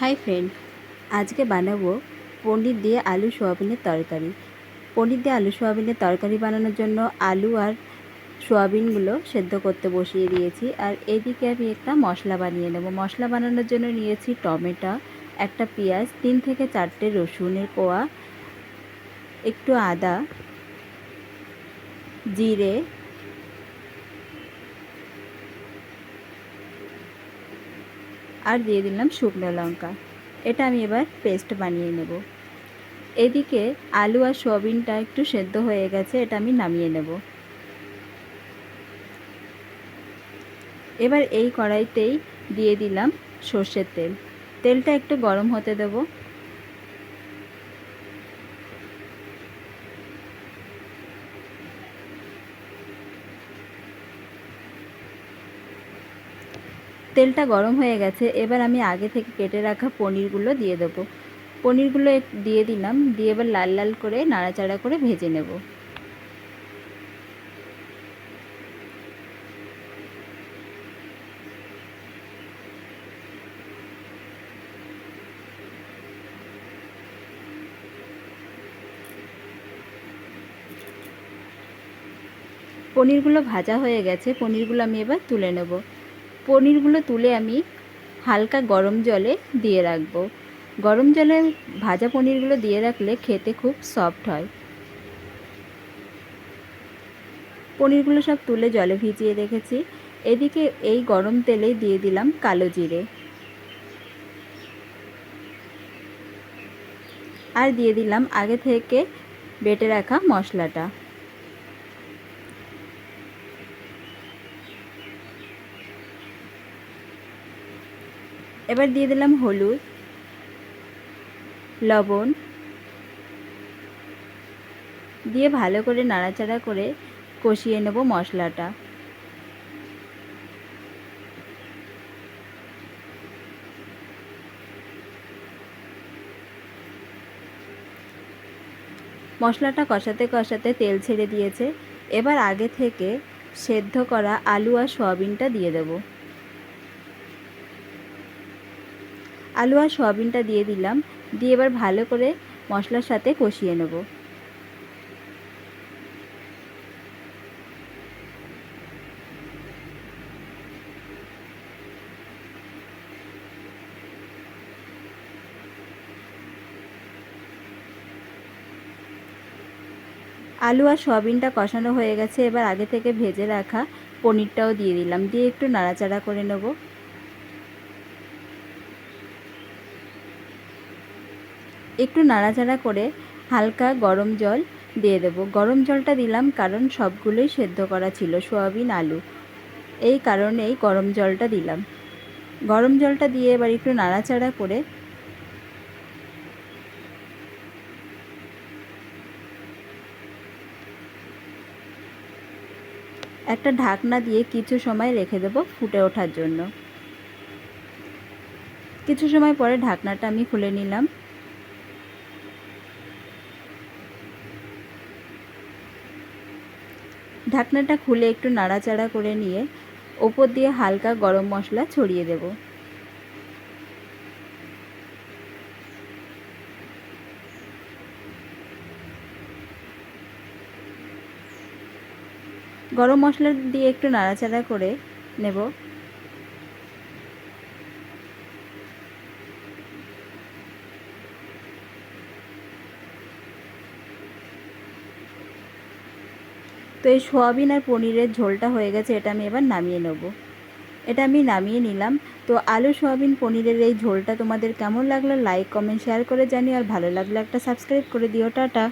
Hi friend, আজকে বানাবো পনির দিয়ে আলু সোয়াবিনের তরকারি। পনির দিয়ে আলু সোয়াবিনের তরকারি বানানোর জন্য আলু আর সোয়াবিনগুলো সেদ্ধ করতে বসিয়ে দিয়েছি। আর এদিকে আমি একটা মশলা বানিয়ে নেব। মশলা বানানোর জন্য নিয়েছি টমেটো, একটা পেঁয়াজ, তিন থেকে চারটে রসুনের কোয়া, একটু আদা, জিরে আর দিয়ে দিলাম শুকনো লঙ্কা। এটা আমি এবার পেস্ট বানিয়ে নেব। এদিকে আলু আর সোয়াবিনটা একটু সেদ্ধ হয়ে গেছে, এটা আমি নামিয়ে নেব। এবার এই কড়াইতেই দিয়ে দিলাম সর্ষের তেল। তেলটা একটু গরম হতে দেব। তেলটা গরম হয়ে গেছে, এবার আমি আগে থেকে কেটে রাখা পনিরগুলো দিয়ে দেবো। পনিরগুলো দিয়ে দিলাম, দিয়ে এবার লাল লাল করে নাড়াচাড়া করে ভেজে নেব। পনিরগুলো ভাজা হয়ে গেছে, পনিরগুলো আমি এবার তুলে নেব। পনিরগুলো তুলে আমি হালকা গরম জলে দিয়ে রাখব। গরম জলে ভাজা পনিরগুলো দিয়ে রাখলে খেতে খুব সফট হয়। পনিরগুলো সব তুলে জলে ভিজিয়ে রেখেছি। এদিকে এই গরম তেলেই দিয়ে দিলাম কালো জিরে। আর দিয়ে দিলাম আগে থেকে বেটে রাখা মশলাটা। এবার দিয়ে দিলাম হলুদ, লবণ, দিয়ে ভালো করে নাড়াচাড়া করে কষিয়ে নেব মশলাটা। মশলাটা কষাতে কষাতে তেল ছেড়ে দিয়েছে। এবার আগে থেকে সেদ্ধ করা আলু আর সয়াবিনটা দিয়ে দেব। আলু আর সয়াবিনটা দিয়ে দিলাম। দিয়ে এবার ভালো করে মশলার সাথে কষিয়ে নেব। আলু আর সয়াবিনটা কষানো হয়ে গেছে। এবার আগে থেকে ভেজে রাখা পনিরটাও দিয়ে দিলাম। দিয়ে একটু নাড়াচাড়া করে নেব। একটু নাড়াচাড়া করে হালকা গরম জল দিয়ে দেবো। গরম জলটা দিলাম কারণ সবগুলোই সেদ্ধ করা ছিল, সোয়াবিন, আলু। এই কারণেই গরম জলটা দিলাম। গরম জলটা দিয়ে এবার একটু নাড়াচাড়া করে একটা ঢাকনা দিয়ে কিছু সময় রেখে দেবো ফুটে ওঠার জন্য। কিছু সময় পরে ঢাকনাটা আমি খুলে নিলাম। ঢাকনাটা খুলে একটু নাড়াচাড়া করে নিয়ে ওপর দিয়ে হালকা গরম মশলা ছড়িয়ে দেব। গরম মশলা দিয়ে একটু নাড়াচাড়া করে নেব। তো এই সোয়াবিন আর পনিরের ঝোলটা হয়ে গেছে, এটা আমি এবার নামিয়ে নেব। এটা আমি নামিয়ে নিলাম। তো আলু, সোয়াবিন, পনিরের এই ঝোলটা তোমাদের কেমন লাগল? লাইক কমেন্ট শেয়ার করে জানিও। আর ভালো লাগল একটা সাবস্ক্রাইব করে দিও। টাটা।